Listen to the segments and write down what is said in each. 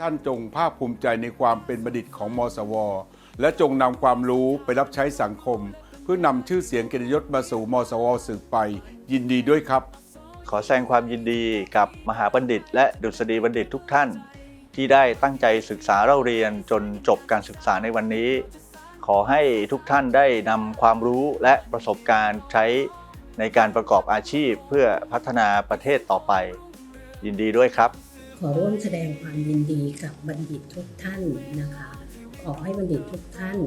ท่านจงภาคภูมิใจในความเป็นบัณฑิตของมสว และจงนำความรู้ไปรับใช้สังคม เพื่อนำชื่อเสียงเกียรติยศมาสู่มสวสืบไป ยินดีด้วยครับ ขอแสดงความยินดีกับมหาบัณฑิต และดุษฎีบัณฑิตทุกท่าน ที่ได้ตั้งใจศึกษาเล่าเรียนจนจบการศึกษาในวันนี้ ขอให้ทุกท่านได้นำความรู้และประสบการณ์ใช้ ในการประกอบอาชีพเพื่อพัฒนาประเทศต่อไป ยินดีด้วยครับ ขอร่วมแสดงความยินดีกับบัณฑิตทุกท่านนะคะ ขอให้บัณฑิตทุกท่าน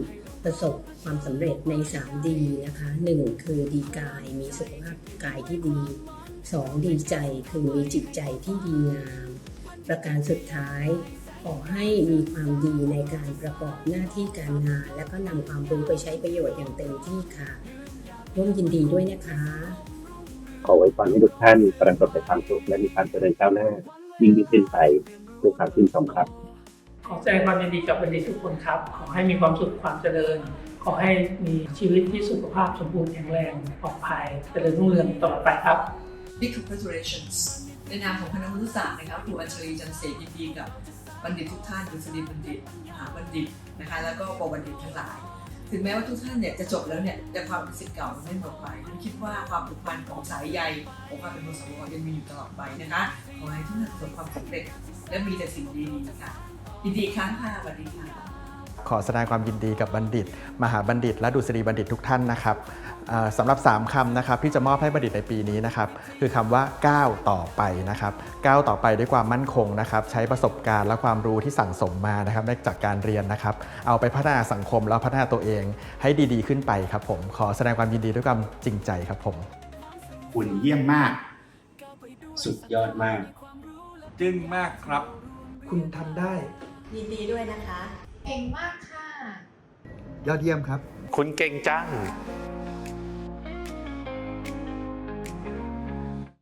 ประสบความสำเร็จใน 3 ดีนะคะ 1 คือดีกายมีสุขภาพกายที่ดี 2 ดีใจคือมีจิตใจที่ดีงาม ประการสุดท้าย ขอให้มีความดีในการประกอบหน้าที่การงาน และก็นำความรู้ไปใช้ประโยชน์อย่างเต็มที่ค่ะ ร่วมยินดีด้วยนะคะ ขอไว้พรให้ทุกท่านประสบแต่ความสุขและมีความเจริญก้าวหน้า ยิ่งยิ่งขึ้นไปด้วยความชื่นชมครับ ขอแสดงความยินดีกับบัณฑิตทุกคนครับ ขอให้มีความสุขความเจริญ ขอให้มีชีวิตที่สุขภาพสมบูรณ์แข็งแรงปลอดภัยเจริญรุ่งเรืองตลอดไปครับ Big congratulations ในนามของคณะมนุษยศาสตร์นะครับครูอัญชลีจันทร์เสกยินดีกับบัณฑิตทุกท่านดุษฎีบัณฑิตมหาบัณฑิตนะคะแล้วก็ปวบัณฑิตทั้งหลาย ถึงแม้ว่าทุกท่านเนี่ยจะจบแล้วเนี่ยแต่ความรู้สึกเก่ามันไม่หมดไปฉันคิดว่าความผูกพันของสายใยของความเป็นมสวยังมีอยู่ตลอดไปนะคะขอให้ทุกท่านประสบความสำเร็จและมีแต่สิ่งดีๆค่ะยินดีครั้งค่ะสวัสดีค่ะ ขอแสดงความยินดีกับบัณฑิต มหาบัณฑิต และดุษฎีบัณฑิตทุกท่านนะครับเอ่อสำหรับ 3คำนะครับที่จะมอบให้บัณฑิตในปีนี้นะครับคือคำว่าก้าวต่อไปนะครับก้าวต่อไปด้วยความมั่นคงนะครับใช้ประสบการณ์และความรู้ที่สั่งสมมานะครับได้จากการเรียนนะครับ เอาไปพัฒนาสังคมแล้วพัฒนาตัวเองให้ดีๆ ขึ้นไปครับผมขอแสดงความยินดีด้วยความจริงใจครับผมคุณเยี่ยมมาก สุดยอดมาก จึ้งมากครับ คุณทำได้ ยินดีด้วยนะคะ เก่งมากค่ะ ยอดเยี่ยมครับ คุณเก่งจัง